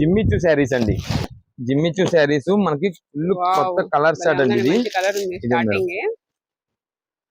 జిమ్మిచ్చు శారీస్ అండి. జిమ్మిచ్చు శారీస్ మనకి ఫుల్ కొత్త కలర్ చాట్ అండి ఇది.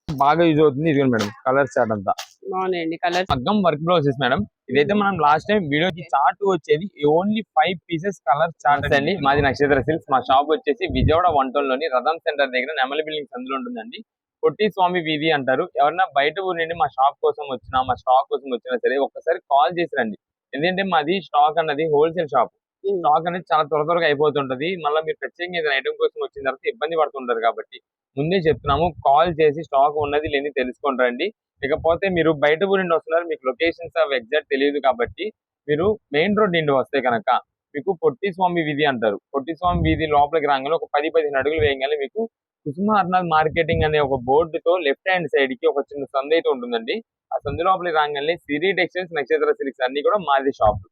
బాగా యూజ్ అవుతుంది. ఇది మేడం కలర్ చాట్ అంతా. బాగున్నాయండి కలర్ వర్క్ బ్లౌజెస్ మేడం. ఇదైతే మనం లాస్ట్ టైం వీడియోకి చార్ట్ వచ్చేది. Only five pieces colour chart అండి. మాది నక్షత్ర సిల్క్స్. మా షాప్ వచ్చేసి విజయవాడ వన్లోని రథం సెంటర్ దగ్గర నెమలి బిల్డింగ్ అందులో ఉంటుందండి. పొట్టి స్వామి వీధి అంటారు. ఎవరన్నా బయట ఊరి నుండి మా షాప్ కోసం వచ్చినా మా స్టాక్ కోసం వచ్చినా సరే ఒక్కసారి కాల్ చేసి రండి. ఎందుకంటే మాది స్టాక్ అన్నది హోల్సేల్ షాప్ స్టాక్ అనేది చాలా త్వర త్వరగా అయిపోతుంటది. మళ్ళీ మీరు ప్రత్యేకంగా ఏదైనా ఐటమ్ కోసం వచ్చిన తర్వాత ఇబ్బంది పడుతుంటారు కాబట్టి ముందే చెప్తున్నాము కాల్ చేసి స్టాక్ ఉన్నది లేని తెలుసుకొని రండి. ఇకపోతే మీరు బయట ఊరి నుండి వస్తున్నారు మీకు లొకేషన్స్ అవి ఎగ్జాక్ట్ తెలియదు కాబట్టి మీరు మెయిన్ రోడ్ నుండి వస్తే కనుక మీకు పొట్టి స్వామి వీధి అంటారు. పొట్టి స్వామి వీధి లోపలికి రాగానే ఒక పది పదిహేను అడుగులు వేయగానే మీకు కుసుమ అర్నాథ్ మార్కెటింగ్ అనే ఒక బోర్డు తో లెఫ్ట్ హ్యాండ్ సైడ్కి ఒక చిన్న సందు అయితే ఉంటుందండి. ఆ సందు లోపలికి రాగానే సిరి టెక్స్టైల్స్ నక్షత్ర సిల్క్స్ అన్ని కూడా మాది షాప్.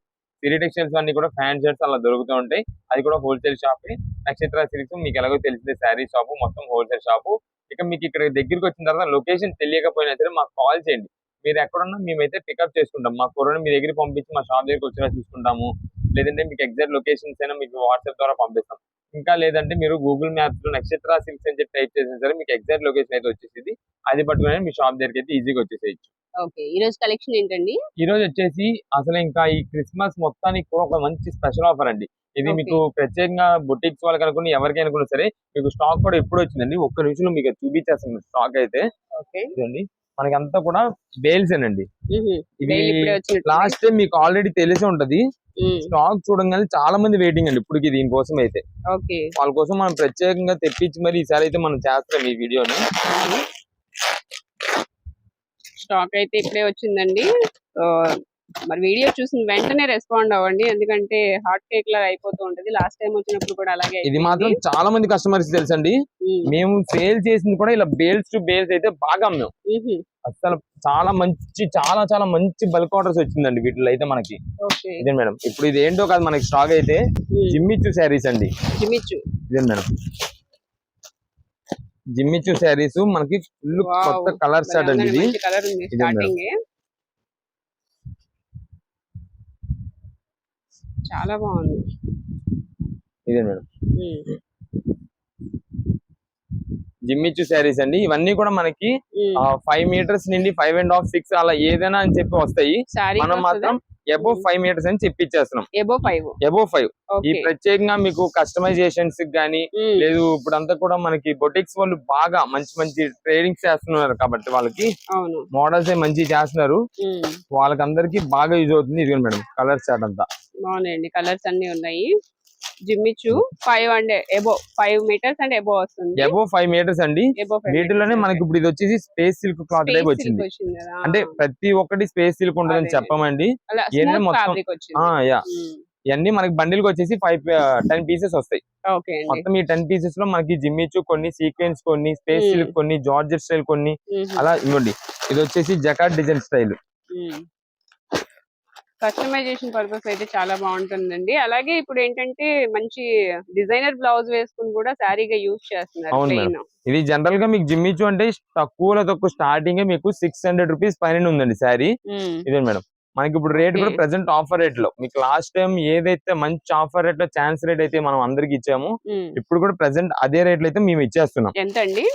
సిరి టెక్స్టైల్స్ అన్ని కూడా ఫ్యాన్ షర్ట్స్ అలా దొరుకుతూ ఉంటాయి. అది కూడా హోల్సేల్ షాప్ నక్షత్ర సిల్క్స్ మీకు ఎలాగో తెలిసిందే శారీ షాప్ మొత్తం హోల్సేల్ షాప్. ఇక మీకు ఇక్కడ దగ్గరికి వచ్చిన తర్వాత లొకేషన్ తెలియకపోయినా సరే మాకు కాల్ చేయండి. మీరు ఎక్కడున్నా మేమైతే పికప్ చేసుకుంటాం. మా కూరని మీ దగ్గరికి పంపించి మా షాప్ దగ్గరికి వచ్చేలా చూసుకుంటాము. లేదంటే మీకు ఎగ్జాక్ట్ లొకేషన్స్ అయినా మీకు వాట్సాప్ ద్వారా పంపిస్తాం. ఇంకా లేదంటే మీరు గూగుల్ మ్యాప్స్లో నక్షత్ర సిల్క్స్ అని చెప్పి టైప్ చేసినా సరే మీకు ఎగ్జాక్ట్ లొకేషన్ అయితే వచ్చేసింది. అది పట్టుకుని మీ షాప్ దగ్గరికి అయితే ఈజీగా వచ్చేసేయచ్చు. ఓకే ఈ రోజు కలెక్షన్ ఏంటండి? ఈ రోజు వచ్చేసి అసలు ఇంకా ఈ క్రిస్మస్ మొత్తానికి కూడా ఒక మంచి స్పెషల్ ఆఫర్ అండి. ఇది. మీకు ప్రత్యేకంగా బొటిక్స్ వాళ్ళకి అనుకుని ఎవరికి అనుకున్నా సరే మీకు స్టాక్ కూడా ఎప్పుడు వచ్చిందండి? ఒక్క నిమిషంలో మీకు చూపించేస్తాను స్టాక్ అయితే. ఇదండి మనకి అంతా కూడా బేల్స్ అండి ఇది లాస్ట్ టైం మీకు ఆల్రెడీ తెలిసి ఉంటది. స్టాక్ చూడంగానే చాలా మంది వెయిటింగ్ అండి ఇప్పటికి దీనికోసం అయితే. ఓకే. వాళ్ళ కోసం మనం ప్రత్యేకంగా తెప్పించి మరి ఈసారి అయితే మనం చేస్తాం ఈ వీడియోని. స్టాక్ అయితే ఇప్పుడే వచ్చిందండి. మరి వీడియో చూసిన వెంటనే రెస్పాండ్ అవ్వండి. ఎందుకంటే హాట్ కేక్ లా అయిపోతూ ఉంటది. లాస్ట్ టైం వచ్చినప్పుడు కూడా అలాగే ఇది మాత్రం చాలా మంది కస్టమర్స్ తెలుసండి. మేము. సేల్ చేసింది కూడా ఇలా బేల్స్ టు బేల్స్ అయితే బాగా అమ్మాం. అసలు చాలా మంచి చాలా చాలా మంచి బల్క్ ఆర్డర్స్ వచ్చిందండి వీటిలో అయితే మనకి. ఇదే మేడం ఇప్పుడు ఇది ఏంటో కాదు మనకి స్టాక్ అయితే జిమ్మిచ్చు శారీస్ అండి. జిమిచ్చు ఇదే మేడం. జిమ్మిచ్చు శారీస్ మనకి ఫుల్ కొత్త కలర్ షర్ట్ అండి ఇది. మేడం. చాలా బాగుంది. ఇదే మేడం. ఉమ్. జిమ్మిచ్చు శారీస్ అండి. ఇవన్నీ కూడా మనకి. ఫైవ్ మీటర్స్ నుండి ఫైవ్ అండ్ హాఫ్ సిక్స్ అలా ఏదైనా అని చెప్పి వస్తాయి. మనం మాత్రం అబోవ్ ఫైవ్ మీటర్స్ అని చెప్పి ఇచ్చేస్తున్నాం ఎబో ఫైవ్ అబోవ్ ఫైవ్ ఈ ప్రత్యేకంగా మీకు కస్టమైజేషన్స్ గానీ. లేదు ఇప్పుడు అంతా కూడా మనకి బొటిక్స్ వాళ్ళు బాగా మంచి మంచి ట్రేడింగ్ చేస్తున్నారు కాబట్టి వాళ్ళకి. మోడల్స్ మంచి చేస్తున్నారు. ఉమ్. వాళ్ళకి అందరికి బాగా యూజ్ అవుతుంది. ఇదిగోండి మేడం కలర్ చాట్ అంతా. బాగున్నాయండి. కలర్స్ అన్ని ఉన్నాయి. జిమ్మిచ్చు five and above five metres and above వస్తుంది. అబోవ్ ఫైవ్ మీటర్స్ అండి. ఎబో వీటిలోనే మనకి ఇప్పుడు ఇది వచ్చేసి స్పేస్ సిల్క్ క్లాత్ టైప్ వచ్చింది. అంటే ప్రతి ఒక్కటి స్పేస్ సిల్క్ ఉంటుందని. చెప్పమండి. మొత్తం- యా. ఇవన్నీ మనకి బండిల్కి వచ్చేసి ఫైవ్ టెన్ పీసెస్ వస్తాయి. మొత్తం ఈ టెన్ పీసెస్లో మనకి జిమ్మిచ్చు కొన్ని సీక్వెన్స్ కొన్ని స్పేస్. సిల్క్ కొన్ని జార్జెట్ స్టైల్ కొన్ని. అలా ఇవ్వండి. ఇది వచ్చేసి jacquard design style customization purpose అయితే చాలా బాగుంటుందండి. అలాగే ఇప్పుడు ఏంటంటే మంచి డిజైనర్ బ్లౌజ్ వేసుకుని కూడా శారీగా యూజ్ చేస్తున్నారు ఇది జనరల్గా మీకు జిమ్మిచ్చు అంటే తక్కువలో తక్కువ స్టార్టింగ్ మీకు సిక్స్ హండ్రెడ్ రూపీస్ పైన ఉందండి శారీ. ఇదే మేడం. మనకి ఇప్పుడు రేట్ కూడా. ప్రెసెంట్ ఆఫర్ రేట్లో. మీకు లాస్ట్ టైం ఏదైతే మంచి ఆఫర్ రేట్లో ఛాన్స్ రేట్ అయితే మనం అందరికి ఇచ్చాము ఇప్పుడు కూడా ప్రెసెంట్ అదే రేట్లో అయితే మేము ఇచ్చేస్తున్నాం. ఎంత అండి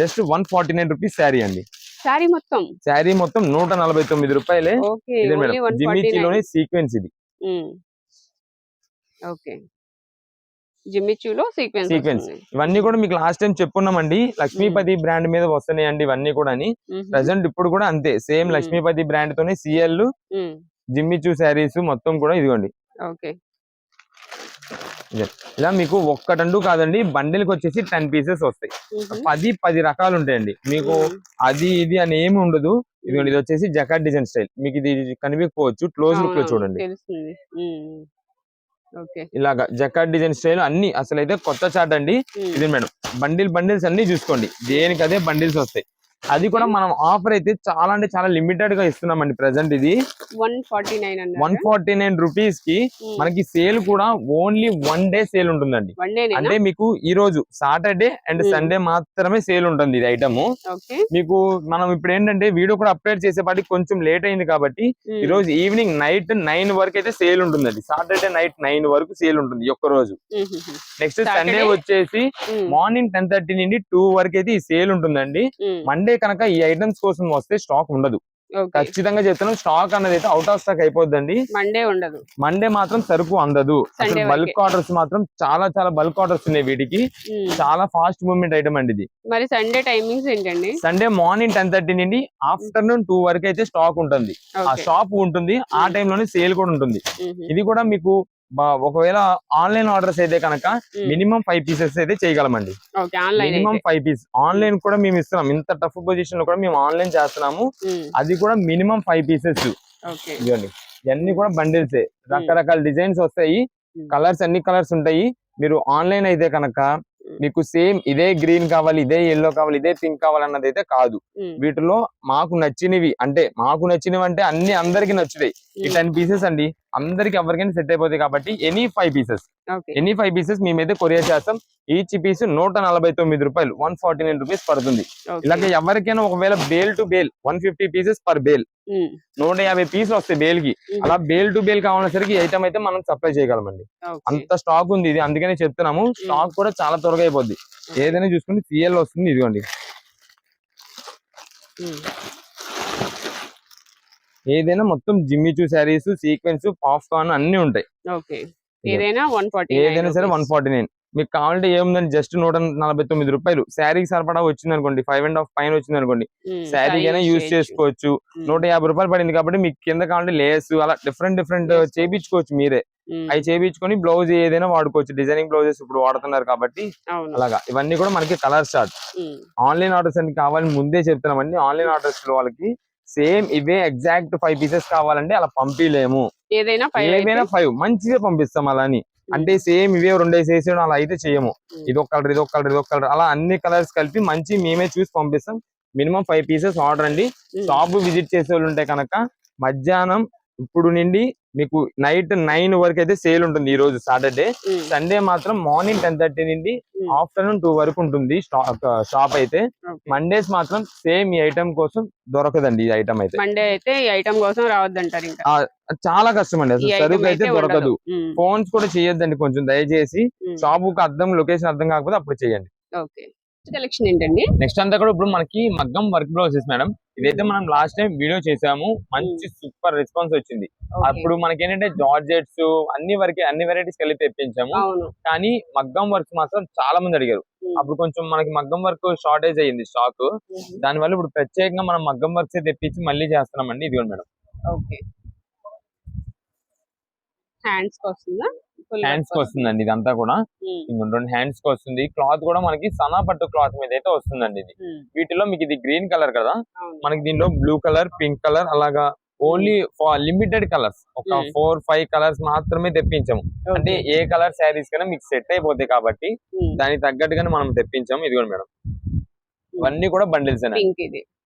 just one forty nine rupees sari అండి. శారీ మొత్తం? శారీ మొత్తం నూట నలభై తొమ్మిది రూపాయలే. జిమ్మిచ్చిలోనే సీక్వెన్స్ ఇది. ఓకే. Sequence Sequence. ఇవన్నీ కూడా మీకు లాస్ట్ టైం చెప్పున్నామండి. లక్ష్మీపతి బ్రాండ్ మీద వస్తున్నాయండి ఇవన్నీ కూడా ప్రెసెంట్ ఇప్పుడు కూడా అంతే. సేమ్. లక్ష్మీపతి బ్రాండ్ తోనే సిఎల్ జిమ్మిచు శారీస్ మొత్తం కూడా ఇదిగోండి. ఓకే. ఇలా మీకు ఒక్కటంటూ కాదండి బండిల్కి వచ్చేసి టెన్ పీసెస్ వస్తాయి. పది పది రకాలు ఉంటాయండి మీకు అది ఇది అని ఏమి ఉండదు. ఇదిగోండి ఇది వచ్చేసి జకాట్ డిజైన్ స్టైల్. మీకు ఇది కనిపించకపోవచ్చు. క్లోజ్ లుక్లో చూడండి. ఇలాగా జకాట్ డిజైన్ స్టైల్ అన్ని అసలు అయితే కొత్త చాట్ అండి. ఇది మేడం బండిల్ బండిల్స్ అన్ని చూసుకోండి. దేనికి అదే బండిల్స్ వస్తాయి. అది కూడా మనం ఆఫర్ అయితే చాలా అంటే చాలా లిమిటెడ్గా ఇస్తున్నామండి ప్రెసెంట్ ఇది. వన్ ఫార్టీ నైన్ వన్ అన్నారు ఫార్టీ నైన్ రూపీస్కి మనకి సేల్ కూడా ఓన్లీ వన్ డే సేల్ ఉంటుందండి. అంటే మీకు ఈ రోజు సాటర్డే అండ్. సండే మాత్రమే సేల్ ఉంటుంది ఇది ఐటమ్ మీకు మనం ఇప్పుడు ఏంటంటే వీడియో కూడా అప్డేట్ చేసేపాటికి కొంచెం లేట్ అయింది కాబట్టి ఈ రోజు ఈవినింగ్ నైట్ నైన్ వరకు అయితే సేల్ ఉంటుందండి. సాటర్డే నైట్ నైన్ వరకు సేల్ ఉంటుంది ఒక్క రోజు. Next Sunday? వచ్చేసి మార్నింగ్ టెన్ థర్టీ నుండి టూ వరకు అయితే ఈ సేల్ ఉంటుందండి. మండే కనుక ఈ ఐటమ్స్ కోసం వస్తే స్టాక్ ఉండదు. ఖచ్చితంగా చెప్తున్నాం స్టాక్ అన్నది అయితే అవుట్ ఆఫ్ స్టాక్ అయిపోద్దండి. మండే ఉండదు. మండే మాత్రం సరుకు అందదు. బల్క్ ఆర్డర్స్ మాత్రం చాలా చాలా బల్క్ ఆర్డర్స్ ఉన్నాయి వీటికి. ఉమ్. చాలా ఫాస్ట్ మూవ్మెంట్ ఐటమ్ అండి ఇది. మరి సండే టైమింగ్స్ ఏంటండి? సండే మార్నింగ్ టెన్ థర్టీ నుండి ఆఫ్టర్నూన్ టూ వరకు అయితే స్టాక్ ఉంటుంది. ఆ షాప్ ఉంటుంది. ఆ Hmm. time లోనే సేల్ కూడా ఉంటుంది. ఉహు. ఇది కూడా మీకు ఒకవేళ ఆన్లైన్ ఆర్డర్స్ అయితే కనుక. మినిమం ఫైవ్ పీసెస్ అయితే చేయగలమండి. Minimum five piece. ఆన్లైన్ కూడా మేము ఇస్తున్నాం. ఇంత టఫ్ పొజిషన్లో కూడా మేము ఆన్లైన్ చేస్తున్నాము. అది కూడా మినిమం ఫైవ్ పీసెస్. ఇదిగోండి. ఇవన్నీ కూడా బండిల్స్. రకరకాల డిజైన్స్ వస్తాయి. కలర్స్ అన్ని కలర్స్ ఉంటాయి. మీరు ఆన్లైన్ అయితే కనుక మీకు సేమ్ ఇదే గ్రీన్ కావాలి ఇదే ఎల్లో కావాలి ఇదే పింక్ కావాలి అన్నది అయితే కాదు వీటిలో మాకు నచ్చినవి అంటే మాకు నచ్చినవి అంటే అన్ని అందరికి నచ్చుతాయి. ఈ టెన్ పీసెస్ అండి. అందరికి ఎవరికైనా సెట్ అయిపోతాయి కాబట్టి any five pieces okay. Any five pieces మేమైతే కొరియర్ చేస్తాం. ఈచ్ పీస్ నూట నలభై తొమ్మిది రూపాయలు వన్ ఫార్టీ నైన్ రూపీస్ పడుతుంది. ఇలాగ ఎవరికైనా ఒకవేళ bale to bale one fifty pieces per bale నూట యాభై పీసులు వస్తాయి బేల్కి అలా బేల్ టు బేల్ కావాలనేసరికి ఐటమ్ అయితే మనం సప్లై చేయగలమండి. అంత స్టాక్ ఉంది ఇది అందుకనే చెప్తున్నాము. స్టాక్ కూడా చాలా త్వరగా అయిపోద్ది. ఏదైనా చూసుకుంటే సిఎల్ వస్తుంది ఇదిగోండి. ఏదైనా మొత్తం జిమ్మిచూ శారీస్ సీక్వెన్స్ పాప్కార్న్ అన్ని ఉంటాయి. ఏదైనా వన్ ఫార్టీ ఏదైనా సరే వన్ ఫార్టీ నైన్ మీకు కావాలంటే ఏముందండి? జస్ట్ నూట నలభై తొమ్మిది రూపాయలు. శారీకి సరిపడా వచ్చింది అనుకోండి ఫైవ్ అండ్ హాఫ్ పైన వచ్చింది అనుకోండి శారీ అయినా యూజ్ చేసుకోవచ్చు. నూట యాభై రూపాయలు పడింది కాబట్టి మీకు కింద కావాలంటే లేస్ అలా డిఫరెంట్ డిఫరెంట్. చేపించుకోవచ్చు మీరే. అవి చేపించుకొని బ్లౌజ్ ఏదైనా వాడుకోవచ్చు. డిజైనింగ్ బ్లౌజెస్ ఇప్పుడు వాడుతున్నారు కాబట్టి అలాగా. ఇవన్నీ కూడా మనకి కలర్ షార్ట్. ఆన్లైన్ ఆర్డర్స్ అని కావాలని ముందే చెప్తున్నామండి ఆన్లైన్ ఆర్డర్స్లో వాళ్ళకి సేమ్ ఇవే ఎగ్జాక్ట్ ఫైవ్ పీసెస్ కావాలంటే అలా పంపించలేము ఏదైనా ఫైవ్ మంచిగా పంపిస్తాం అలా అని అంటే సేమ్ ఇవే రెండు వేసేయడం అలా అయితే చేయము. ఇది ఒక కలర్ ఇది ఒక కలర్ ఇది ఒక కలర్. అలా అన్ని కలర్స్ కలిపి మంచి మేమే చూసి పంపిస్తాం. మినిమం ఫైవ్ పీసెస్ ఆర్డర్ అండి. షాప్ విజిట్ చేసే వాళ్ళు ఉంటే కనుక మధ్యాహ్నం ఇప్పుడు నుండి మీకు నైట్ నైన్ వరకు అయితే సేల్ ఉంటుంది ఈ రోజు సాటర్డే. సండే మాత్రం మార్నింగ్ టెన్ థర్టీ నుండి ఆఫ్టర్నూన్ టూ వరకు ఉంటుంది షాప్ అయితే. మండేస్ మాత్రం సేమ్ ఈ ఐటమ్ కోసం దొరకదండి ఈ ఐటమ్ అయితే. మండే అయితే ఈ ఐటమ్ కోసం రావద్దంటారు ఇంకా. చాలా కష్టం అండి. అసలు సరుకు అయితే దొరకదు. ఫోన్స్ కూడా చేయొద్దండి కొంచెం దయచేసి. షాప్ అర్థం లొకేషన్ అర్థం కాకపోతే అప్పుడు చేయండి. ఓకే. కలెక్షన్ ఏంటండి? నెక్స్ట్ అంతా కూడా ఇప్పుడు మనకి మగ్గం వర్క్ బ్లౌజెస్ మేడం ఇదైతే మనం లాస్ట్ టైం వీడియో చేసాము. మంచి సూపర్ రెస్పాన్స్ వచ్చింది. అప్పుడు మనకి ఏంటంటే జార్జెట్స్ అన్ని వరకు అన్ని వెరైటీస్ కలిపి తెప్పించాము. కానీ మగ్గం వర్క్ మాత్రం చాలా మంది అడిగారు. ఉమ్. అప్పుడు కొంచెం మనకి మగ్గం వర్క్ షార్టేజ్ అయ్యింది స్టాక్. దాని వల్ల ఇప్పుడు ప్రత్యేకంగా మనం మగ్గం వర్క్స్ తెప్పించి మళ్ళీ చేస్తున్నామండి. ఇదిగోండి మేడం ఓకే హ్యాండ్స్ వస్తుందా? హ్యాండ్స్కి వస్తుందండి ఇదంతా కూడా. రెండు హ్యాండ్స్కి వస్తుంది. క్లాత్ కూడా మనకి సనా పట్టు క్లాత్ మీద అయితే వస్తుందండి ఇది. వీటిలో మీకు ఇది గ్రీన్ కలర్ కదా? మనకి దీనిలో బ్లూ కలర్ పింక్ కలర్ అలాగా ఓన్లీ లిమిటెడ్ కలర్స్. ఒక. ఫోర్ ఫైవ్ కలర్స్ మాత్రమే తెప్పించాము. అంటే. ఏ కలర్ శారీస్ కైనా మీకు సెట్ అయిపోతాయి కాబట్టి. దానికి తగ్గట్టుగానే మనం తెప్పించాము. ఇదిగోండి మేడం. ఇవన్నీ కూడా బండిల్స్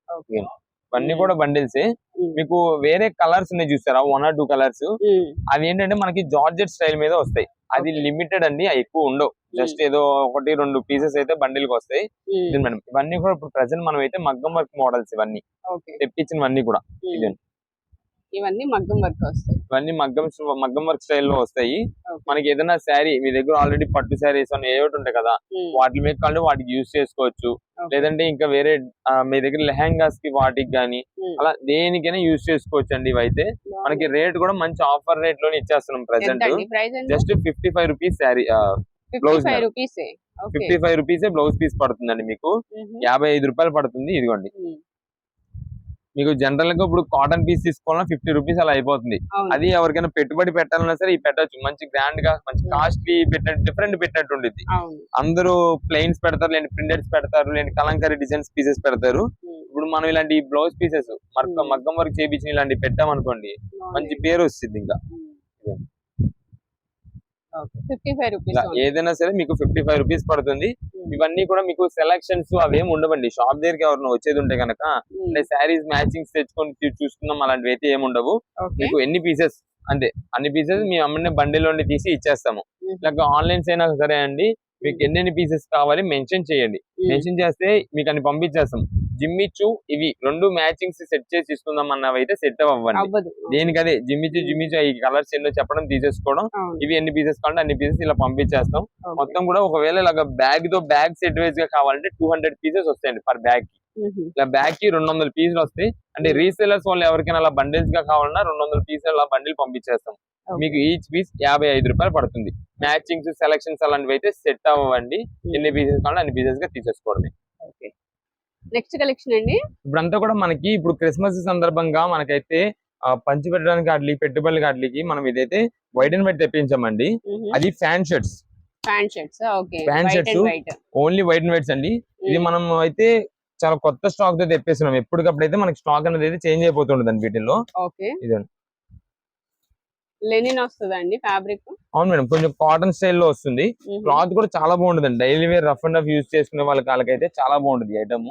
ఓకే. ఇవన్నీ. కూడా బండిల్స్. మీకు వేరే కలర్స్ ఉన్నాయి చూసారా వన్ ఆర్ టూ కలర్స్. అవి ఏంటంటే మనకి జార్జెట్ స్టైల్ మీద వస్తాయి అది. లిమిటెడ్ అండి ఎక్కువ ఉండవు జస్ట్ ఏదో ఒకటి రెండు పీసెస్ అయితే బండిల్కి వస్తాయి మేడం ఇవన్నీ కూడా ఇప్పుడు ప్రెసెంట్ మనం అయితే మగ్గం వర్క్ మోడల్స్ ఇవన్నీ తెప్పించినవన్నీ కూడా. ఇవన్నీ మగ్గం వర్క్ వస్తాయి ఇవన్నీ మగ్గం మగ్గం వర్క్ స్టైల్లో వస్తాయి. మనకి ఏదైనా శారీ మీ దగ్గర ఆల్రెడీ పట్టు శారీస్ అని ఏవోటి ఉంటాయి కదా. వాటి మీద కావాలి వాటికి యూస్ చేసుకోవచ్చు. లేదంటే ఇంకా వేరే మీ దగ్గర లెహంగాస్కి వాటికి గానీ. అలా దేనికైనా యూస్ చేసుకోవచ్చు అండి ఇవైతే మనకి రేట్ కూడా మంచి ఆఫర్ రేట్లోనే ఇచ్చేస్తున్నాం present just fifty five rupees sari okay. Fifty five rupees blouse piece పడుతుందండి మీకు. యాభై ఐదు రూపాయలు పడుతుంది ఇదిగోండి. మీకు జనరల్గా ఇప్పుడు కాటన్ పీస్ తీసుకోవాలన్నా ఫిఫ్టీ రూపీస్ అలా అయిపోతుంది అది ఎవరికైనా పెట్టుబడి పెట్టాలన్నా సరే ఈ పెట్టచ్చు మంచి గ్రాండ్గా మంచి. కాస్ట్లీ పెట్టినట్టు డిఫరెంట్ పెట్టినట్టు అవును అందరూ ప్లెయిన్స్ పెడతారు లేని ప్రింటెడ్స్ పెడతారు లేని కలంకారీ డిజైన్స్ పీసెస్ పెడతారు. ఇప్పుడు మనం ఇలాంటి బ్లౌజ్ పీసెస్ మగ్గం. మగ్గం వర్క్ చేపించిన ఇలాంటి పెట్టామనుకోండి మంచి. పేరు వస్తుంది ఇంకా. ఫిఫ్టీ ఫైవ్ రూపీస్ ఇలా ఏదైనా సరే మీకు ఫిఫ్టీ ఫైవ్ రూపీస్ పడుతుంది. ఇవన్నీ కూడా మీకు సెలక్షన్స్ అవేం ఉండవండి. షాప్ దగ్గరికి ఎవరైనా వచ్చేది ఉంటే కనుక అంటే శారీస్ మ్యాచింగ్స్ తెచ్చుకొని చూసుకుందాం అలాంటివి అయితే ఏమి ఉండవు. మీకు ఎన్ని పీసెస్ అంటే అన్ని పీసెస్ మీ అమ్మని బండిలోని తీసి ఇచ్చేస్తాము. ఇలాగ ఆన్లైన్స్ అయినా సరే అండి మీకు ఎన్నెన్ని పీసెస్ కావాలి మెన్షన్ చేయండి. మెన్షన్ చేస్తే మీకు అన్ని పంపించేస్తాం. జిమ్మిచ్చు ఇవి రెండు మ్యాచింగ్స్ సెట్ చేసి ఇస్తుందాం అన్నవి అయితే సెట్ అవ్వండి. అవ్వదు. దేనికదే? జిమ్మిచ్చు జిమ్మిచ్చు ఈ కలర్స్ ఎన్నో చెప్పడం తీసేసుకోవడం. ఇవి ఎన్ని పీసెస్ కావాలంటే అన్ని పీసెస్ ఇలా పంపించేస్తాం. మొత్తం కూడా ఒకవేళ ఇలాగ బ్యాగ్తో బ్యాగ్ సెట్ వైజ్గా కావాలంటే టూ హండ్రెడ్ పీసెస్ వస్తాయండి పర్ బ్యాగ్కి. ఇలా బ్యాగ్కి రెండు వందల పీసులు వస్తాయి అంటే రీసేలర్స్ వాళ్ళు ఎవరికైనా అలా బండిల్స్గా కావాలన్నా రెండు వందల పీసులు అలా బండిల్ పంపించేస్తాం. మీకు ఈచ్ పీస్ యాభై ఐదు రూపాయలు పడుతుంది. మ్యాచింగ్స్ సెలక్షన్స్ అలాంటివి అయితే సెట్ అవ్వండి ఎన్ని పీసెస్ కావాలంటే అన్ని పీసెస్గా తీసేసుకోవడమే. నెక్స్ట్ కలెక్షన్ అండి? ఇప్పుడంతా కూడా మనకి ఇప్పుడు క్రిస్మస్ సందర్భంగా మనకైతే పంచి పెట్టడానికి వాటికి పెట్టుబడులు వాటికి మనం ఇదైతే వైట్ అండ్ వైట్ తెప్పించామండి. అది fan shirts. Pant shirts. And white. Only white and whites అండి. ఇది మనం అయితే చాలా కొత్త స్టాక్తో తెప్పేస్తున్నాం. ఎప్పటికప్పుడు అయితే మనకి స్టాక్ అనేది అయితే చేంజ్ అయిపోతుంటుంది వీటిల్లో. ఓకే. ఇదండి. లెనిన్ వస్తుందండి ఫ్యాబ్రిక్. అవును మేడం కొంచెం కాటన్ స్టైల్లో వస్తుంది క్లాత్ కూడా చాలా బాగుంటుంది daily wear rough and rough use చేసుకునే వాళ్ళకి వాళ్ళకైతే చాలా బాగుంటుంది ఐటమ్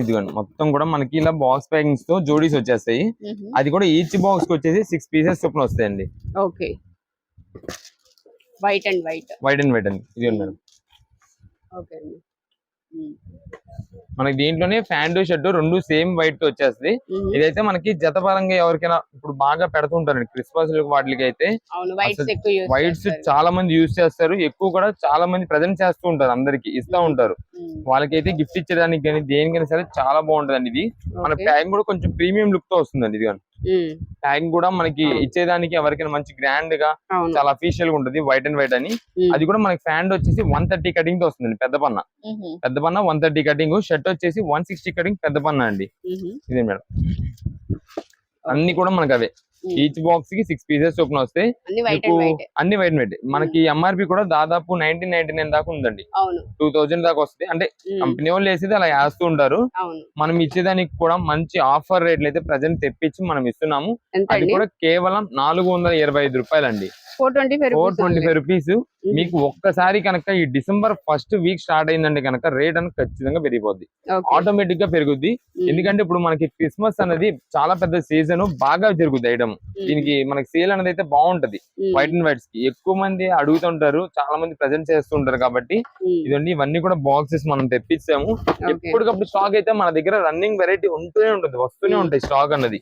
ఇదిగోండి. మొత్తం కూడా మనకి ఇలా బాక్స్ ప్యాకింగ్స్తో జోడీస్ వచ్చేస్తాయి. అది కూడా ఈచ్ బాక్స్కి వచ్చేసి సిక్స్ పీసెస్ చొప్పున వస్తాయండి. Okay. White and white white and white అండి. ఇదిగోండి మేడం. ఓకే అండి. మనకి దీంట్లోనే ప్యాంటు షర్ట్ రెండు సేమ్ వైట్తో వచ్చేస్తుంది ఇదైతే మనకి జత పరంగా ఎవరికైనా ఇప్పుడు బాగా పెడుతుంటారండి. క్రిస్మస్ వాటికి అయితే వైట్స్ చాలా మంది యూజ్ చేస్తారు. ఎక్కువ కూడా చాలా మంది ప్రజెంట్ చేస్తూ ఉంటారు అందరికి ఇస్తా ఉంటారు. వాళ్ళకైతే గిఫ్ట్ ఇచ్చేదానికి కానీ దేనికైనా సరే చాలా బాగుంటది ఇది. మన ప్యాకింగ్ కూడా కొంచెం ప్రీమియం లుక్తో వస్తుందండి ఇది. ప్యాకింగ్ కూడా మనకి. ఇచ్చేదానికి ఎవరికైనా మంచి గ్రాండ్గా చాలా అఫీషియల్గా ఉంటుంది వైట్ అండ్ వైట్ అని. అది కూడా మనకి ఫ్యాండ్ వచ్చేసి వన్ థర్టీ కటింగ్తో వస్తుంది పెద్ద పన్న. పెద్ద పన్న వన్ థర్టీ కటింగ్ షర్ట్ వచ్చేసి వన్ సిక్స్టీ కటింగ్ పెద్ద పన్న అండి. ఇదే మేడం. అన్ని కూడా మనకి అవే. ఈచ్ బాక్స్కి సిక్స్ పీసెస్ చొప్పున వస్తాయి అన్ని వైట్ వైట్ మనకి ఎంఆర్పి కూడా దాదాపు నైన్టీన్ నైన్టీ నైన్ దాకా ఉందండి. టూ థౌజండ్ దాకా వస్తుంది అంటే. కంపెనీ వాళ్ళు వేసేది అలా వేస్తూ ఉంటారు. మనం ఇచ్చేదానికి కూడా మంచి ఆఫర్ రేట్లు అయితే ప్రజెంట్ తెప్పించి మనం ఇస్తున్నాము. అది కూడా కేవలం నాలుగు వందల ఇరవై ఐదు రూపాయలు అండి four twenty five four twenty five rupees మీకు ఒక్కసారి కనుక ఈ డిసెంబర్ ఫస్ట్ వీక్ స్టార్ట్ అయిందంటే కనుక రేట్ అనేది ఖచ్చితంగా పెరిగిపోద్ది. ఆటోమేటిక్గా పెరుగుద్ది. ఎందుకంటే ఇప్పుడు మనకి క్రిస్మస్ అనేది చాలా పెద్ద సీజన్ బాగా జరుగుద్ది ఐటమ్. దీనికి మనకి సేల్ అనేది అయితే బాగుంటది. వైట్ అండ్ వైట్స్కి. ఎక్కువ మంది అడుగుతుంటారు చాలా మంది ప్రజెంట్ చేస్తుంటారు కాబట్టి ఇదండి ఇవన్నీ కూడా బాక్సెస్ మనం తెప్పించాము ఎప్పటికప్పుడు స్టాక్ అయితే మన దగ్గర రన్నింగ్ వెరైటీ ఉంటూనే ఉంటుంది వస్తూనే. ఉంటాయి స్టాక్ అన్నది.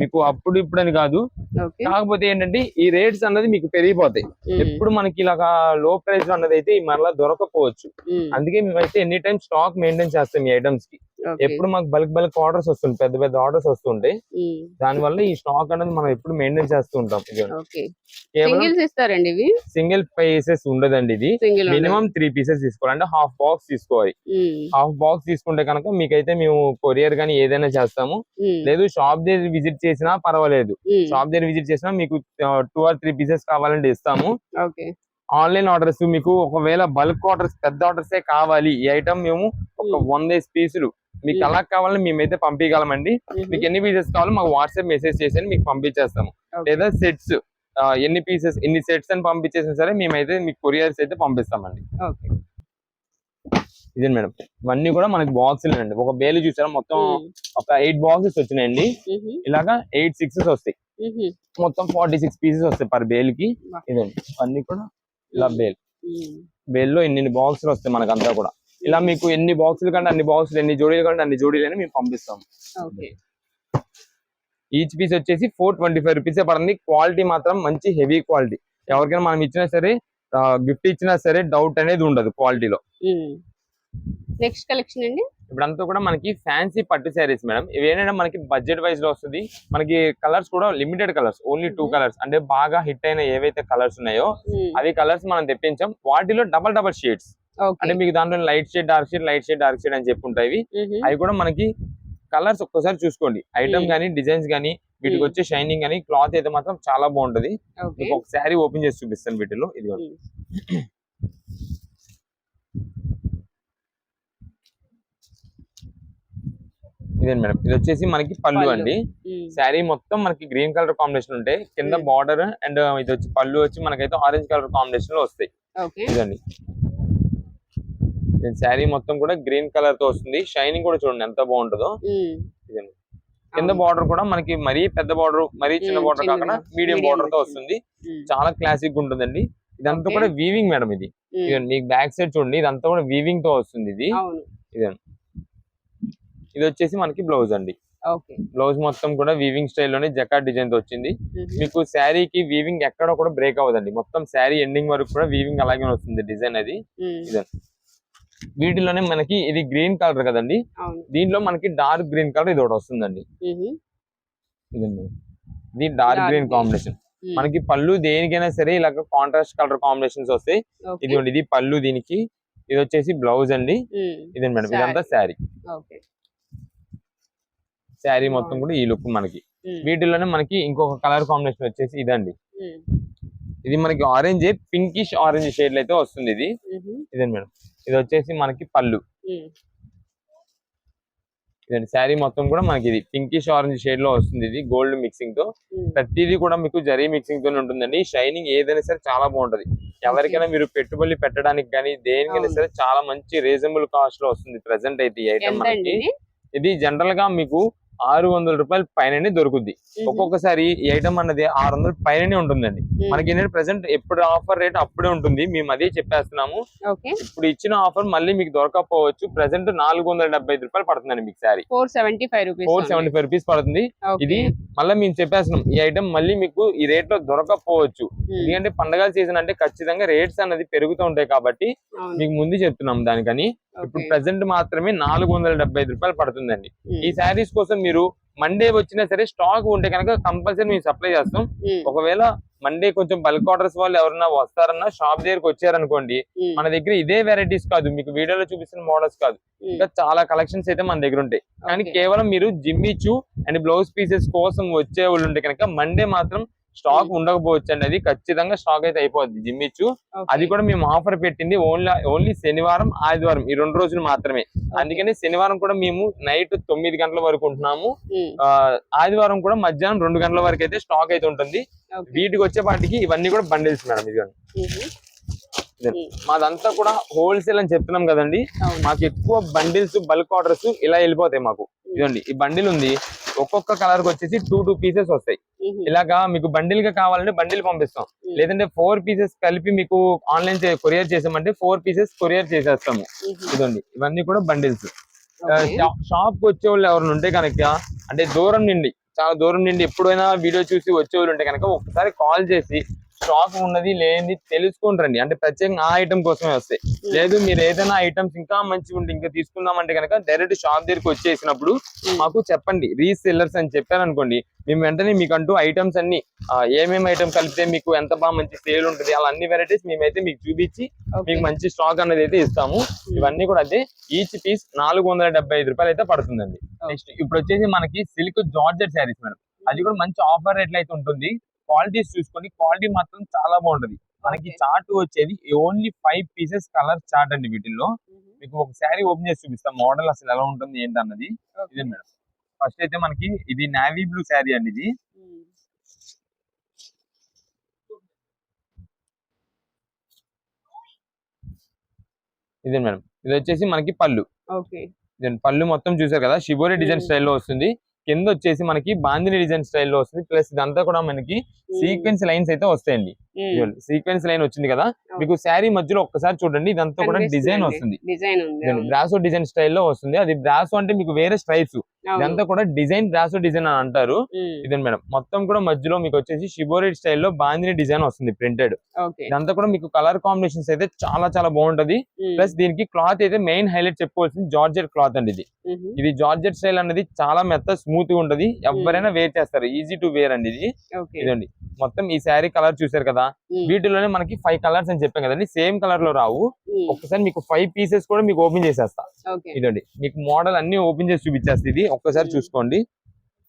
మీకు అప్పుడు ఇప్పుడు అని కాదు కాకపోతే ఏంటంటే ఈ రేట్స్ అన్నది మీకు పెరిగిపోతాయి. ఎప్పుడు మనకి ఇలాగా లో ప్రైస్ అన్నది అయితే మరలా దొరకపోవచ్చు. అందుకే మేమైతే ఎనీ టైం స్టాక్ మెయింటైన్ చేస్తాం ఈ ఐటమ్స్కి. ఎప్పుడు మాకు బల్క్ బల్క్ ఆర్డర్స్ వస్తుంది పెద్ద పెద్ద ఆర్డర్స్ వస్తుంటాయి. దాని వల్ల ఈ స్టాక్ అనేది మనం ఎప్పుడు మెయింటైన్ చేస్తూ ఉంటాం. సింగిల్స్ ఇస్తారండి ఇవి? సింగిల్ పీసెస్ ఉండదండి ఇది. మినిమం త్రీ పీసెస్ తీసుకోవాలి. అంటే హాఫ్ బాక్స్ తీసుకోవాలి. హాఫ్ బాక్స్ తీసుకుంటే కనుక మీకైతే మేము కొరియర్ కానీ ఏదైనా చేస్తాము. లేదు షాప్ దగ్గర విజిట్ చేసినా పర్వాలేదు. షాప్ దగ్గర విజిట్ చేసినా మీకు టూ ఆర్ త్రీ పీసెస్ కావాలంటే ఇస్తాము. ఆన్లైన్ ఆర్డర్స్ మీకు ఒకవేళ బల్క్ ఆర్డర్స్ పెద్ద ఆర్డర్స్ కావాలి. ఈ ఐటమ్ మేము ఒక వంద పీసులు మీకు. అలా కావాలని మేమైతే పంపించగలమండి మీకు ఎన్ని పీసెస్ కావాలో మాకు వాట్సాప్ మెసేజ్ చేసి మీకు పంపించేస్తాము. లేదా సెట్స్ ఎన్ని పీసెస్ ఎన్ని సెట్స్ అని పంపించేసినా సరే మేమైతే మీకు కొరియర్స్ అయితే పంపిస్తామండి. ఇదే మేడం. ఇవన్నీ కూడా మనకి బాక్సులు అండి. ఒక బేలు చూసారా? మొత్తం ఒక ఎయిట్ బాక్సెస్ వచ్చినాయండి. ఇలాగా ఎయిట్ సిక్సెస్ వస్తాయి. మొత్తం ఫార్టీ సిక్స్ పీసెస్ వస్తాయి పర్ బేల్కి. ఇదండి. అన్ని కూడా ఇలా బేల్. బేల్లో ఎన్ని బాక్సులు వస్తాయి మనకు అంతా కూడా. ఇలా మీకు ఎన్ని బాక్సులు కంటే అన్ని బాక్సులు ఎన్ని జోడీలు కంటే అన్ని జోడీలు అని మేము పంపిస్తాం. ఓకే. ఈచ్ పీస్ వచ్చేసి ఫోర్ ట్వంటీ ఫైవ్ రూపీస్ పడుతుంది క్వాలిటీ మాత్రం మంచి హెవీ క్వాలిటీ ఎవరికైనా మనం ఇచ్చినా సరే గిఫ్ట్ ఇచ్చినా సరే డౌట్ అనేది ఉండదు క్వాలిటీలో నెక్స్ట్ కలెక్షన్ అండి. ఇప్పుడంతా కూడా మనకి ఫ్యాన్సీ పట్టు శారీస్ మేడం ఇవి ఏంటంటే మనకి బడ్జెట్ వైజ్లో వస్తుంది. మనకి కలర్స్ కూడా limited colours only two. Colours అంటే బాగా హిట్ అయిన ఏవైతే కలర్స్ ఉన్నాయో అవి కలర్స్ మనం తెప్పించాం. వాటిలో డబల్ డబల్ షేడ్స్ అంటే మీకు దాంట్లో light shade dark shade light shade dark shade అని చెప్పి ఉంటాయి అవి కూడా మనకి కలర్స్ ఒక్కసారి చూసుకోండి. ఐటమ్ గానీ డిజైన్స్ గానీ వీటికి వచ్చే షైనింగ్ గానీ క్లాత్ అయితే మాత్రం చాలా బాగుంటది. ఒక శారీ ఓపెన్ చేసి చూపిస్తాను వీటిలో. ఇది ఇదే మేడం? ఇది వచ్చేసి మనకి పళ్ళు అండి. శారీ మొత్తం మనకి గ్రీన్ కలర్ కాంబినేషన్ ఉంటాయి. కింద బార్డర్ అండ్ ఇది వచ్చి పళ్ళు వచ్చి మనకైతే ఆరెంజ్ కలర్ కాంబినేషన్లో వస్తాయి ఇదండి. శారీ మొత్తం కూడా గ్రీన్ కలర్తో వస్తుంది. షైనింగ్ కూడా చూడండి ఎంత బాగుంటుందో. ఇదండి కింద. బార్డర్ కూడా మనకి మరీ పెద్ద బార్డర్ మరీ చిన్న బార్డర్ కాకుండా. మీడియం బార్డర్తో. వస్తుంది. చాలా క్లాసిక్ ఉంటుందండి. ఇదంతా. కూడా వీవింగ్ మేడం ఇది. ఇదండి మీకు బ్యాక్ సైడ్ చూడండి ఇదంతా కూడా వీవింగ్తో వస్తుంది ఇది. అవును. ఇది వచ్చేసి మనకి బ్లౌజ్ అండి. బ్లౌజ్ మొత్తం కూడా వీవింగ్ స్టైల్లోనే జకాట్ డిజైన్తో వచ్చింది. మీకు శారీకి వీవింగ్ ఎక్కడ కూడా బ్రేక్ అవ్వదండి. మొత్తం శారీ ఎండింగ్ వరకు కూడా వీవింగ్ అలాగే వస్తుంది డిజైన్ అది. ఇదండి వీటిలోనే మనకి ఇది గ్రీన్ కలర్ కదండి. దీంట్లో మనకి డార్క్ గ్రీన్ కలర్ ఇది ఒకటి వస్తుందండి. ఇదండి. ఇది డార్క్ గ్రీన్. కాంబినేషన్. మనకి పళ్ళు దేనికైనా సరే ఇలాగ కాంట్రాస్ట్ కలర్ కాంబినేషన్స్ వస్తాయి. ఇదిగోండి ఇది పళ్ళు దీనికి. ఇది వచ్చేసి బ్లౌజ్ అండి. ఇదండి మేడం ఇదంతా శారీ. శారీ మొత్తం కూడా ఈ లుక్ మనకి. వీటిలోనే మనకి ఇంకొక కలర్ కాంబినేషన్ వచ్చేసి ఇదండి. ఇది మనకి ఆరెంజ్ పింకిష్ ఆరెంజ్ షేడ్ అయితే వస్తుంది ఇది. ఇదండి మేడం. ఇది వచ్చేసి మనకి పళ్ళు. ఇదండి శారీ మొత్తం కూడా మనకి ఇది పింకిష్ ఆరెంజ్ షేడ్లో వస్తుంది ఇది గోల్డ్ మిక్సింగ్తో. ప్రతిదీ కూడా మీకు జరీ మిక్సింగ్ తోనే ఉంటుందండి. షైనింగ్ ఏదైనా సరే చాలా బాగుంటది. ఎవరికైనా మీరు పెట్టుబడి పెట్టడానికి కానీ దేనికైనా. సరే చాలా మంచి రీజనబుల్ కాస్ట్లో వస్తుంది. ప్రెసెంట్ అయితే ఈ ఐటమ్ మనకి. ఇది? ఇది జనరల్గా మీకు ఆరు వందల రూపాయల పైననే దొరుకుద్ది. ఒక్కొక్కసారి ఈ ఐటమ్ అన్నది ఆరు వందల పైననే ఉంటుందండి. మనకి ఏంటంటే ప్రెసెంట్ ఎప్పుడు ఆఫర్ రేట్ అప్పుడే ఉంటుంది. మేము అదే చెప్పేస్తున్నాము. ఇప్పుడు ఇచ్చిన ఆఫర్ మళ్ళీ మీకు దొరకకపోవచ్చు ప్రెసెంట్ నాలుగు వందల డెబ్బై ఐదు రూపాయలు పడుతుందండి మీకు sari four seventy five rupees four seventy five rupees పడుతుంది. ఇది మళ్ళీ మేము చెప్పేస్తున్నాం. ఈ ఐటమ్ మళ్ళీ మీకు ఈ రేట్లో దొరకకపోవచ్చు ఎందుకంటే పండగల సీజన్ అంటే ఖచ్చితంగా రేట్స్ అనేది పెరుగుతూ ఉంటాయి కాబట్టి మీకు ముందు చెప్తున్నాం దానికని. ఇప్పుడు ప్రెసెంట్ మాత్రమే నాలుగు వందల డెబ్బై ఐదు రూపాయలు పడుతుందండి. ఈ శారీస్ కోసం మీరు మండే వచ్చినా సరే స్టాక్ ఉంటే కనుక కంపల్సరీ మేము సప్లై చేస్తాం. ఒకవేళ మండే కొంచెం బల్క్ ఆర్డర్స్ వాళ్ళు ఎవరైనా వస్తారన్నా షాప్ దగ్గరికి వచ్చారనుకోండి మన దగ్గర ఇదే వెరైటీస్ కాదు. మీకు వీడియోలో చూపిస్తున్న మోడల్స్ కాదు. ఇంకా చాలా కలెక్షన్స్ అయితే మన దగ్గర ఉంటాయి. కానీ కేవలం మీరు జిమ్మిచ్చు అండ్ బ్లౌజ్ పీసెస్ కోసం వచ్చే వాళ్ళు ఉంటే కనుక మండే మాత్రం స్టాక్ ఉండకపోవచ్చు అండి అది ఖచ్చితంగా స్టాక్ అయితే అయిపోద్ది. జిమ్మిచ్చు. అది కూడా మేము ఆఫర్ పెట్టింది ఓన్లీ ఓన్లీ శనివారం ఆదివారం ఈ రెండు రోజులు మాత్రమే. అందుకని శనివారం కూడా మేము నైట్ తొమ్మిది గంటల వరకు ఉంటున్నాము. ఆ, ఆదివారం కూడా మధ్యాహ్నం రెండు గంటల వరకు అయితే స్టాక్ అయితే ఉంటుంది. వీటికి వచ్చేపాటికి ఇవన్నీ కూడా బండిల్స్ మేడం ఇదిగోండి మాదంతా కూడా హోల్సేల్ అని చెప్తున్నాం కదండి. మాకు ఎక్కువ బండిల్స్ బల్క్ ఆర్డర్స్ ఇలా వెళ్ళిపోతాయి మాకు. ఇదండి ఈ బండిల్ ఉంది. ఒక్కొక్క కలర్కి వచ్చేసి టూ టూ పీసెస్ వస్తాయి. ఇలాగా మీకు బండిల్గా కావాలంటే బండిల్ పంపిస్తాం. లేదంటే ఫోర్ పీసెస్ కలిపి మీకు ఆన్లైన్ కొరియర్ చేసామంటే ఫోర్ పీసెస్ కొరియర్ చేసేస్తాము. ఇదండి ఇవన్నీ కూడా బండిల్స్ షాప్కి వచ్చే వాళ్ళు ఎవరైనా ఉంటే కనుక అంటే దూరం నుండి చాలా దూరం నుండి ఎప్పుడైనా వీడియో చూసి వచ్చే వాళ్ళు ఉంటే కనుక ఒకసారి కాల్ చేసి స్టాక్ ఉన్నది లేనిది తెలుసుకుంటారండి అంటే ప్రత్యేకంగా ఆ ఐటమ్ కోసమే వస్తాయి. లేదు మీరు ఏదైనా ఐటమ్స్ ఇంకా మంచిగా ఉంటే ఇంకా తీసుకుందామంటే కనుక డైరెక్ట్ షాప్ దగ్గరికి వచ్చేసినప్పుడు మాకు చెప్పండి. రీసెల్లర్స్ అని చెప్పారనుకోండి మేము వెంటనే మీకంటూ ఐటమ్స్ అన్ని ఏమేమి ఐటమ్ కలిపితే మీకు ఎంత బాగా మంచి సేల్ ఉంటుంది అలా అన్ని వెరైటీస్ మేమైతే మీకు చూపించి మీకు మంచి స్టాక్ అనేది అయితే ఇస్తాము. ఇవన్నీ కూడా అదే ఈచ్ పీస్ నాలుగు వందల డెబ్బై ఐదు రూపాయలు అయితే పడుతుందండి. నెక్స్ట్ ఇప్పుడు వచ్చేసి మనకి సిల్క్ జార్జెట్ శారీస్ మేడం. అది కూడా మంచి ఆఫర్ రేట్లు అయితే ఉంటుంది. క్వాలిటీస్ చూసుకోండి క్వాలిటీ మాత్రం చాలా బాగుంటది. మనకి. చార్ట్ వచ్చేది only five pieces colour chart అండి వీటిల్లో. మీకు ఒక శారీ ఓపెన్ చేసి చూపిస్తాం మోడల్ అసలు ఎలా ఉంటుంది ఏంటి అన్నది. ఇదే మేడం. ఫస్ట్ అయితే మనకి ఇది నావీ బ్లూ శారీ అండి ఇది. ఇదే మేడం. ఇది వచ్చేసి మనకి పళ్ళు. పళ్ళు మొత్తం చూసారు కదా? Shibori design. స్టైల్లో వస్తుంది. కింద వచ్చేసి మనకి బాందిని డిజైన్ స్టైల్లో వస్తుంది. ప్లస్ ఇదంతా కూడా మనకి సీక్వెన్స్ లైన్స్ అయితే వస్తాయండి. సీక్వెన్స్ లైన్ వచ్చింది కదా? మీకు శారీ మధ్యలో ఒక్కసారి చూడండి ఇదంతా కూడా డిజైన్ వస్తుంది. బ్రాసో డిజైన్ స్టైల్లో వస్తుంది. అది బ్రాసో అంటే మీకు వేరే స్ట్రైప్స్. ఇదంతా కూడా డిజైన్ బ్రాసో డిజైన్ అని అంటారు. ఉమ్, ఇదండి మేడం మొత్తం కూడా మధ్యలో మీకు వచ్చేసి షిబోరి స్టైల్లో బాందిని డిజైన్ వస్తుంది ప్రింటెడ్ ఇదంతా కూడా మీకు కలర్ కాంబినేషన్స్ అయితే చాలా చాలా బాగుంటది. ప్లస్ దీనికి క్లాత్ అయితే మెయిన్ హైలైట్ చెప్పుకోవాల్సింది జార్జెట్ క్లాత్ అండి ఇది. ఇది జార్జెట్ స్టైల్ అనేది చాలా మెత్త స్మూత్గా ఉంటది. ఎవరైనా వేర్ చేస్తారు. ఈజీ టు వేర్ అండి ఇది. ఇదండి మొత్తం ఈ శారీ కలర్ చూసారు కదా? ఉమ్, వీటిలోనే మనకి ఫైవ్ కలర్స్ అని చెప్పాం కదండి. సేమ్ కలర్లో రావు. ఒక్కసారి మీకు ఫైవ్ పీసెస్ కూడా మీకు ఓపెన్ చేసేస్తా. ఇదండి. మీకు మోడల్ అన్ని ఓపెన్ చేసి చూపించేస్తుంది ఇది. ఒక్కసారి. చూసుకోండి.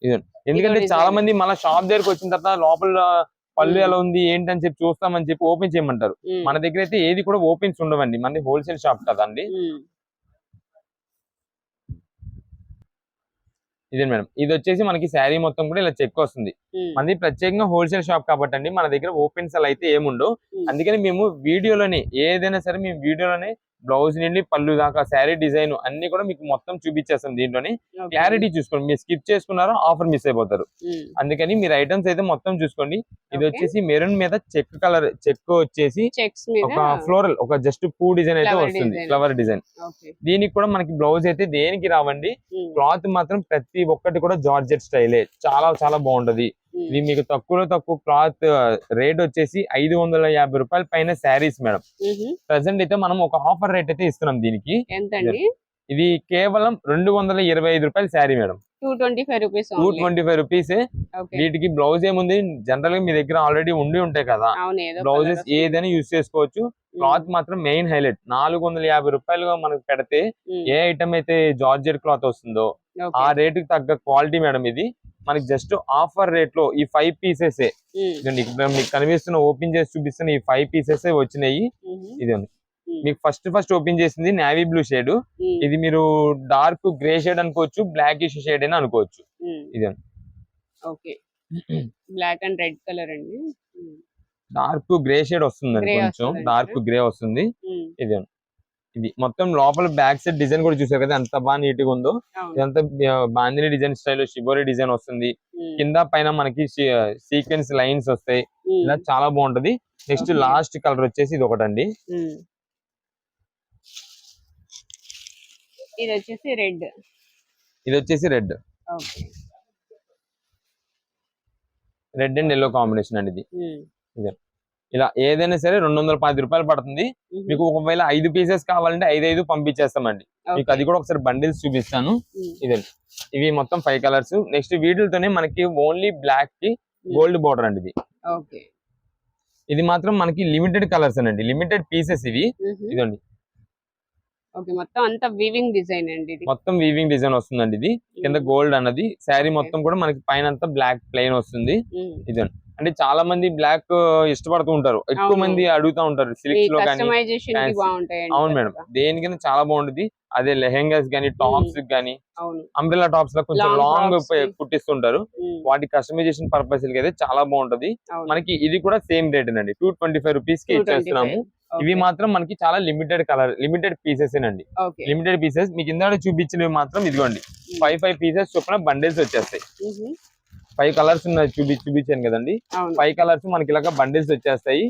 ఇదండి. ఎందుకంటే. చాలా మంది మళ్ళీ షాప్ దగ్గరకు వచ్చిన తర్వాత లోపల పళ్ళు. ఎలా ఉంది ఏంటని చెప్పి చూస్తామని చెప్పి ఓపెన్ చేయమంటారు. మన దగ్గర అయితే ఏది కూడా ఓపెన్స్ ఉండవండి. మనది హోల్సేల్ షాప్ కదండి. ఇదే మేడం. ఇది వచ్చేసి మనకి శారీ మొత్తం కూడా ఇలా చెక్ వస్తుంది. మనది ప్రత్యేకంగా హోల్సేల్ షాప్ కాబట్టి అండి మన దగ్గర ఓపెన్ సెల్ అయితే ఏముండవు. అందుకని మేము వీడియోలోనే ఏదైనా సరే మేము వీడియోలోనే బ్లౌజ్ నుండి పళ్ళు దాకా శారీ డిజైన్ అన్ని కూడా మీకు మొత్తం చూపించేస్తాం దీంట్లోనే. క్లారిటీ చూసుకోండి. మీరు స్కిప్ చేసుకున్నారో ఆఫర్ మిస్ అయిపోతారు. అందుకని మీరు ఐటమ్స్ అయితే మొత్తం చూసుకోండి. ఇది. వచ్చేసి మెరూన్ మీద చెక్ కలర్ చెక్ వచ్చేసి ఒక ఫ్లోరల్ ఒక జస్ట్ పూ డిజైన్ అయితే వస్తుంది. ఫ్లవర్ డిజైన్ దీనికి కూడా మనకి బ్లౌజ్ అయితే దేనికి రావండి? క్లాత్ మాత్రం ప్రతి ఒక్కటి కూడా జార్జెట్ స్టైలే. చాలా చాలా బాగుంటది. ఇది మీకు తక్కువలో తక్కువ క్లాత్ రేట్ వచ్చేసి ఐదు వందల యాభై రూపాయల పైన శారీస్ మేడం. ప్రెసెంట్ అయితే మనం ఒక ఆఫర్ రేట్ అయితే ఇస్తున్నాం దీనికి. ఇది కేవలం రెండు వందల ఇరవై ఐదు రూపాయల sari madam. Two twenty five rupees two twenty five rupees okay వీటికి బ్లౌజ్ ఏముంది? జనరల్గా మీ దగ్గర ఆల్రెడీ ఉండి ఉంటాయి కదా. బ్లౌజెస్ ఏదైనా యూజ్ చేసుకోవచ్చు. క్లాత్ మాత్రం మెయిన్ హైలైట్ నాలుగు వందల యాభై రూపాయలుగా మనకు పెడితే ఏ ఐటమ్ అయితే జార్జెట్ క్లాత్ వస్తుందో ఆ రేట్కి తగ్గ క్వాలిటీ మేడం ఇది. మనకి జస్ట్ ఆఫర్ రేట్లో ఈ ఫైవ్ పీసెస్ మీకు కనిపిస్తున్న ఓపెన్ చేసి చూపిస్తున్న ఈ ఫైవ్ పీసెస్ వచ్చినాయి. ఇదండి మీకు ఫస్ట్ ఫస్ట్ ఓపెన్ చేసింది నేవీ బ్లూ షేడ్ ఇది మీరు డార్క్ గ్రే షేడ్ అనుకోవచ్చు బ్లాక్ షేడ్ అని అనుకోవచ్చు. ఇదండి okay. Black and red colour అండి. డార్క్ గ్రే షేడ్ వస్తుందండి Grey కొంచెం. డార్క్ గ్రే వస్తుంది. ఇదండి ఇది మొత్తం లోపల బ్యాక్ సైడ్ డిజైన్ కూడా చూసారు కదా ఎంత బాగా నీట్గా ఉందో. ఇదంతా bandhani design style shibori design వస్తుంది. కింద పైన మనకి సీక్వెన్స్ లైన్స్ వస్తాయి. ఇలా చాలా బాగుంటది. నెక్స్ట్. లాస్ట్ కలర్ వచ్చేసి ఇది ఒకటండి. ఇది వచ్చేసి రెడ్ ఇది వచ్చేసి red red and yellow combination అండి ఇది. ఉమ్, ఇలా ఏదైనా సరే రెండు వందల పది రూపాయలు పడుతుంది. మీకు ఒకవేళ ఐదు పీసెస్ కావాలంటే ఐదు ఐదు పంపించేస్తామండి మీకు. అది కూడా ఒకసారి బండిల్స్ చూపిస్తాను. ఇదండి ఇవి మొత్తం ఫైవ్ కలర్స్ నెక్స్ట్ వీటితోనే మనకి ఓన్లీ బ్లాక్కి గోల్డ్ బార్డర్ అండి ఇది. ఓకే. ఇది మాత్రం మనకి లిమిటెడ్ కలర్స్ అండి. లిమిటెడ్ పీసెస్ ఇవి. ఇదండి మొత్తం అంతా వీవింగ్ డిజైన్ అండి ఇది. మొత్తం వీవింగ్ డిజైన్ వస్తుందండి ఇది. కింద గోల్డ్ అన్నది. శారీ. మొత్తం కూడా మనకి పైన అంతా బ్లాక్ ప్లెయిన్ వస్తుంది. ఇదండి అంటే చాలా మంది బ్లాక్ ఇష్టపడుతూ ఉంటారు. ఎక్కువ. మంది అడుగుతా ఉంటారు సిల్క్స్లో కానీ అవును మేడం. దేనికైనా చాలా బాగుంటుంది. అదే లెహెంగాస్ గానీ టాప్స్ గానీ అవును. అంబ్రెలా టాప్స్లో కొంచెం లాంగ్. కుట్టిస్తుంటారు. వాటి కస్టమైజేషన్ పర్పస్ అయితే చాలా బాగుంటది. మనకి ఇది కూడా సేమ్ రేట్ అండి టూ ట్వంటీ ఫైవ్ రూపీస్కి 225. ఇచ్చేస్తున్నాము. ఇవి మాత్రం మనకి చాలా లిమిటెడ్ కలర్ లిమిటెడ్ పీసెస్ అండి లిమిటెడ్ పీసెస్ మీకు ఇందాక చూపించినవి మాత్రం ఇదిగోండి. ఫైవ్ ఫైవ్ పీసెస్ చొప్పున బండిల్స్ వచ్చేస్తాయి. ఫైవ్ కలర్స్ ఉన్నాయి చూపి చూపించాను కదండి. ఫైవ్ కలర్స్ మనకి ఇలాగ బండిల్స్ వచ్చేస్తాయి.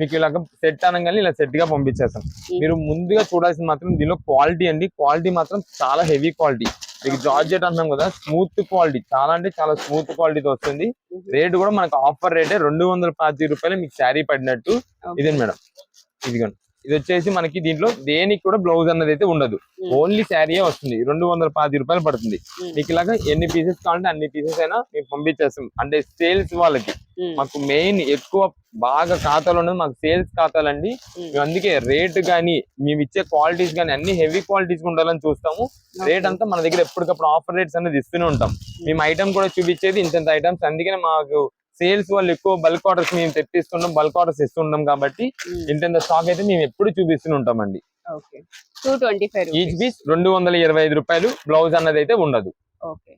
మీకు ఇలాగ సెట్ అనగానే ఇలా సెట్గా పంపించేస్తాం. మీరు ముందుగా చూడాల్సింది మాత్రం దీనిలో క్వాలిటీ అండి. క్వాలిటీ మాత్రం చాలా హెవీ క్వాలిటీ మీకు జార్జెట్ అంటున్నాం కదా స్మూత్ క్వాలిటీ చాలా అంటే చాలా స్మూత్ క్వాలిటీతో వస్తుంది. రేట్ కూడా మనకు ఆఫర్ రేటే రెండు వందల పాతి రూపాయలు మీకు శారీ పడినట్టు. ఇదే మేడం? ఇదిగోండి. ఇది వచ్చేసి మనకి దీంట్లో దేనికి కూడా బ్లౌజ్ అన్నది అయితే ఉండదు. ఓన్లీ శారీయే వస్తుంది. రెండు వందల పాతి రూపాయలు పడుతుంది. మీకు ఇలాగా ఎన్ని పీసెస్ కావాలంటే అన్ని పీసెస్ అయినా మేము పంపించేస్తాం. అంటే సేల్స్ వాళ్ళకి. మాకు మెయిన్ ఎక్కువ బాగా ఖాతాలు ఉన్నది మాకు సేల్స్ ఖాతాలండి. మేము. అందుకే రేట్ కానీ మేము ఇచ్చే క్వాలిటీస్ కానీ అన్ని హెవీ క్వాలిటీస్ ఉండాలని చూస్తాము. రేట్ అంతా మన దగ్గర ఎప్పటికప్పుడు ఆఫర్ రేట్స్ అనేది ఇస్తూనే ఉంటాం. మేము. ఐటమ్ కూడా చూపించేది ఇంత ఐటమ్స్ అందుకనే మాకు సేల్స్ వాళ్ళు ఎక్కువ బల్క్ ఆర్డర్స్ మేము తెప్పిస్తుంటాం బల్క్ ఆర్డర్స్ ఇస్తుంటాం కాబట్టి ఉమ్, ఇంత స్టాక్ అయితే మేము ఎప్పుడు చూపిస్తూనే ఉంటామండి. ఈచ్ పీస్ రెండు వందల ఇరవై ఐదు రూపాయలు బ్లౌజ్ అన్నది అయితే ఉండదు. ఓకే